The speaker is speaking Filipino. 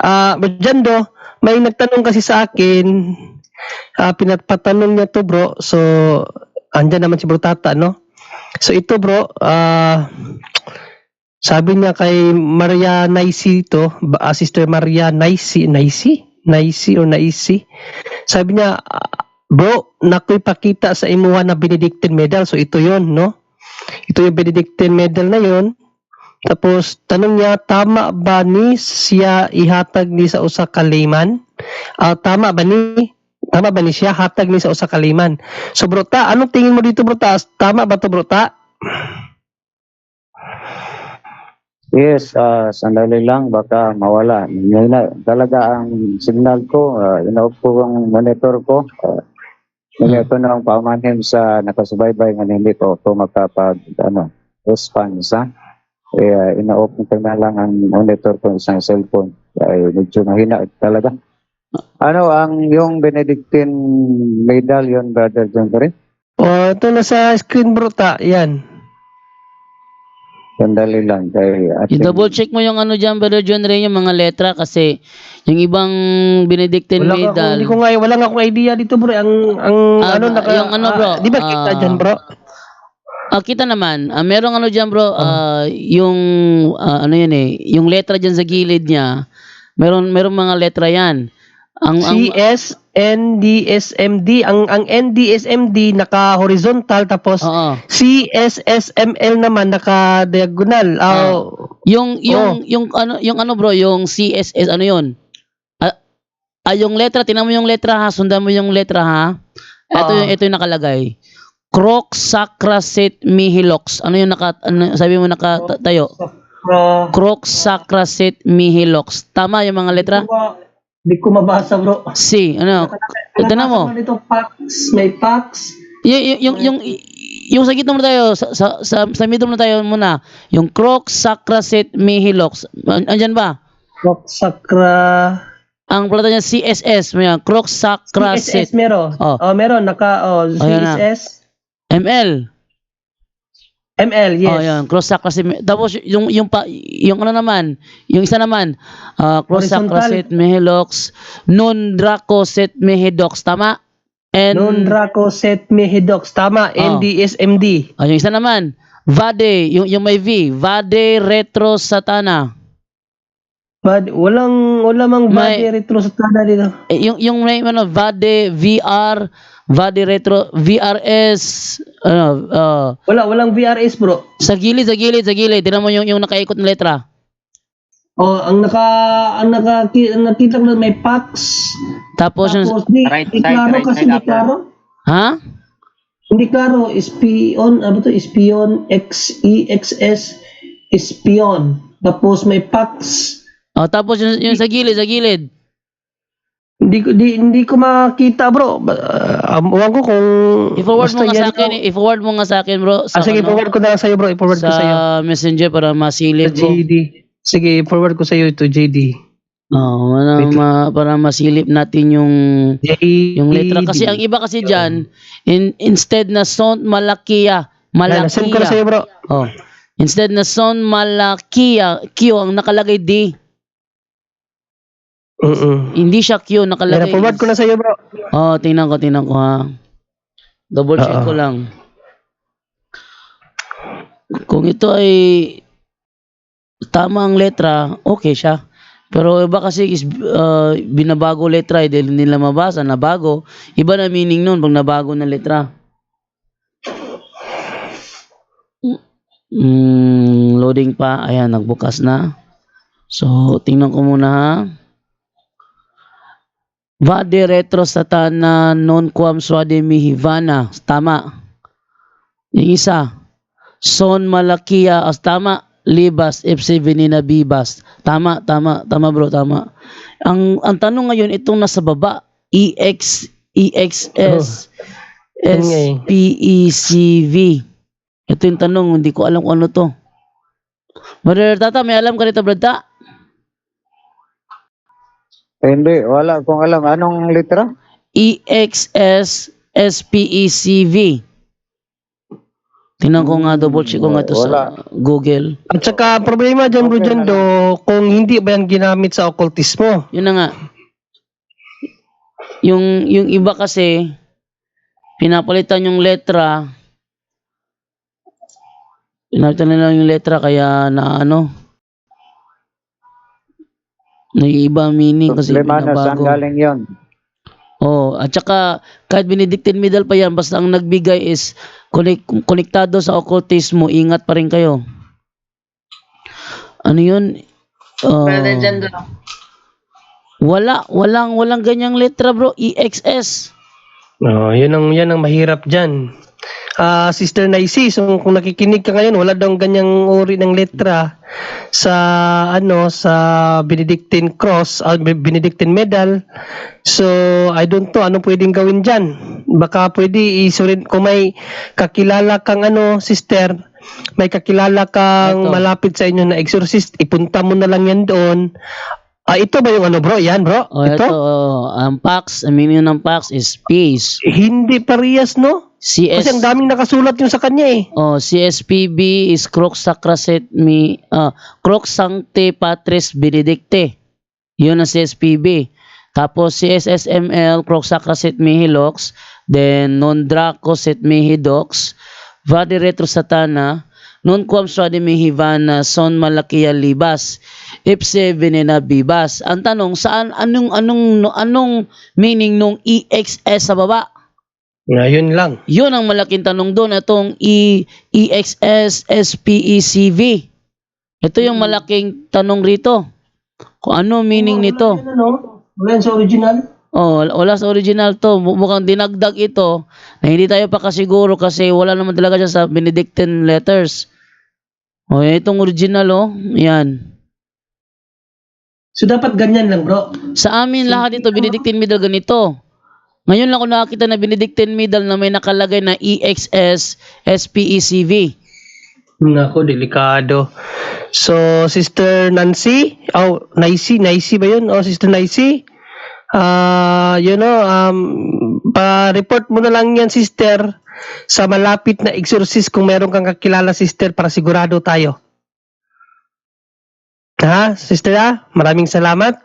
Ah, uh, Jando, may nagtanong kasi sa akin, ah, pinapatanong niya to bro, so andyan naman si bro Tata, no? So ito bro, ah, sabi niya kay Maria Naisi ba- ah, Sister Maria Naisi, Naisi? Naisi o Naisi? Sabi niya, bro, nakoy pakita sa imuha na Benedictine medal. So ito yon no? Ito yung Benedictine medal na yon. Tapos tanong niya, tama ba ni siya ihatag ni sa usa ka layman? Ah, tama ba ni? Tama ba ni siya hatag ni sa usa ka layman? So bro ta, anong tingin mo dito bro ta? Tama ba to bro ta? Yes, ah sandali lang, baka mawala. Ngayon na, talaga ang signal ko, uh, inaop ko ang monitor ko. Uh, ito na ang paumanhin sa nakasubaybay nga hindi ko ito makapag, ano, response, ha? Kaya inaop ko na lang ang monitor ko sa isang cellphone. Ay, medyo mahina talaga. Ano ang yung Benedictine medal yun, Brother John Corey? O ito na sa screen bro ta, yan. Sandali lang. Kay ating- I-double check mo yung ano dyan, Brother John Ray, yung mga letra kasi yung ibang Benedictine Wala medal. hindi ko nga, wala nga akong idea dito bro. Ang, ang Ah, ano, naka, yung ano, bro, ah, di ba kita ah, dyan bro? Ah, kita naman. Ah, merong ano dyan, bro, ah, yung ah, ano yan eh, yung letra dyan sa gilid niya. Meron merong mga letra yan. Ang ang CS, NDSMD, ang ang NDSMD naka horizontal tapos Oo. CSSML naman naka diagonal. Ah, Yung yung Oh. yung ano yung ano bro, yung CSS ano yun? Ah, ah, yung letra, tingnan mo yung letra ha, sundan mo yung letra ha. Ito Oo. yung ito yung nakalagay. Croc Sacrasit Mihilox. Ano yung naka ano, sabi mo nakatayo? Croc Sacrasit Mihilox. Tama yung mga letra? Hindi ko mabasa bro. C. Ano? Tingnan mo. Dito Pax, may Pax. Y- yung yung yung sa gitna muna tayo sa sa sa, sa middle muna tayo muna. Yung Croc Sacrasit Mihilox. An- Andyan ba? Rock Sakra. Ang plata niya CSS, may Croc Sacrasit CSS meron. Oh. Oh, meron naka oh, na. CSS. ML. ML, yes. Oh, yun. Cross Sacrasit. Tapos yung yung pa yung ano naman, yung isa naman, uh, Cross Horizontal. Sacrasit Mihilox, Non Dracoset Mihidox, tama? And Non Draco Set Mehidox. Tama, Oh. NDSMD. oh, yung isa naman, Vade, yung yung may V, Vade Retro Satana. Bad, walang wala mang May- body retro sa tada dito. Eh, yung yung may ano Vade VR, Vade Retro VRS ano uh, Wala walang VRS, bro. sa gilid sa gilid sa gilid tingnan mo yung yung nakaikot na letra. Oh, ang naka ang naka ang nakita ko na may Pax. Tapos yung Tapos di, Right di side, klaro right kasi side di upper. klaro. ha? Hindi klaro, espion, ano to, espion, X, E, X, S, espion. Tapos may Pax. Oh, tapos yung, yung sa gilid sa gilid. Hindi ko di, hindi ko makita, bro. Uh, um, ko kung I-forward mo nga sa akin, eh. i-forward mo nga sa akin, bro. Sa, Ah, sige, ano, forward ko na lang sa'yo, bro. I-forward ko sa sa'yo. Messenger para Sa masilip ko. JD. Sige, forward ko sa'yo ito, JD. Oh, ano, Wait. ma, para masilip natin yung JD. yung letra kasi ang iba kasi diyan in, instead na son malakia, Yan, send ko na sa'yo, malakia. bro. Oh. Instead na son malakia, Q ang nakalagay D. Mm-mm. Hindi siya Q nakalagay. forward ko na sa'yo, bro. Oh, tingnan ko, tingnan ko ha. Double check ko lang. Kung ito ay tama ang letra, okay siya. Pero iba kasi is uh, binabago letra eh, dahil hindi nila mabasa, nabago. Iba na meaning nun pag nabago na letra. Mm, loading pa. Ayan, nagbukas na. So, tingnan ko muna ha. Vade retro satana non quam suade mihivana. Tama. Yung isa. Son malakia. As tama. Libas. Ipsi venina bibas. Tama, tama. Tama bro, tama. Ang ang tanong ngayon, itong nasa baba. EX, EXS, nga eh. SPECV. Ito yung tanong, hindi ko alam kung ano to. Brother Tata, may alam ka rito, Brother? Eh, hindi, wala kong alam. Anong litra? E EXS SPECV. Tingnan ko nga, double check ko nga ito Wala. sa Google. At saka problema dyan bro dyan do, kung hindi ba yan ginamit sa occultismo. Yun na nga. Yung, yung iba kasi, pinapalitan yung letra. Pinapalitan nila yung letra kaya na ano, naiiba ang meaning kasi Problema na saan binabago. galing yon? Oh, at saka kahit Benedictine medal pa yan, basta ang nagbigay is konek- konektado sa occultismo, ingat pa rin kayo. Ano yun? Oh, wala, walang, walang ganyang letra bro, EXS. No, yun ang yan ang mahirap diyan. Ah, Sister Naisi, so kung nakikinig ka ngayon, wala daw ganyang uri ng letra sa ano sa Benedictine cross, ah, Benedictine medal. So, I don't know ano pwedeng gawin diyan. Baka pwede isurin kung may kakilala kang ano, sister, may kakilala kang Ito. malapit sa inyo na exorcist, ipunta mo na lang yan doon. Ah, ito ba yung ano bro? Yan bro? Oh, ito, oh, ang PAX, ang meaning ng PAX is peace. Hindi parehas, no? Kasi CS, ang daming nakasulat yung sa kanya eh. oh, CSPB is Crox Sacraset Mi, ah, Crox Sancte Patris Benedicte. Yun ang CSPB. Tapos CSSML, Crox Sacraset Mihilox, then Non Draco Set Mihidox, Vade Retro Satana, Non Quam Suade Mihivana, Son Malakia Libas, Ipse Venena Bibas. Ang tanong, saan, anong, anong, anong meaning nung EXS sa baba? Ngayon lang. Yun ang malaking tanong doon, itong E, EXS, SPECV. Ito yung malaking tanong rito. Kung ano meaning nito. Ano? Wala yan sa original? Oh, wala- wala sa original to. Mukhang dinagdag ito na hindi tayo pa kasiguro kasi wala naman talaga siya sa Benedictine letters. Oh, itong original oh. Yan. So dapat ganyan lang bro. Sa amin lahat ito Benedictine middle ganito. Ngayon lang ako nakakita na Benedictine middle na may nakalagay na EXS SPECV. Nako, delikado. So, Sister Nancy, oh, Naisi, Naisi ba yun? Oh, Sister Naisi, ah, you know, um, pa-report mo na lang yan, sister, sa malapit na exorcist kung meron kang kakilala, sister, para sigurado tayo. Ha, sister ah, maraming salamat.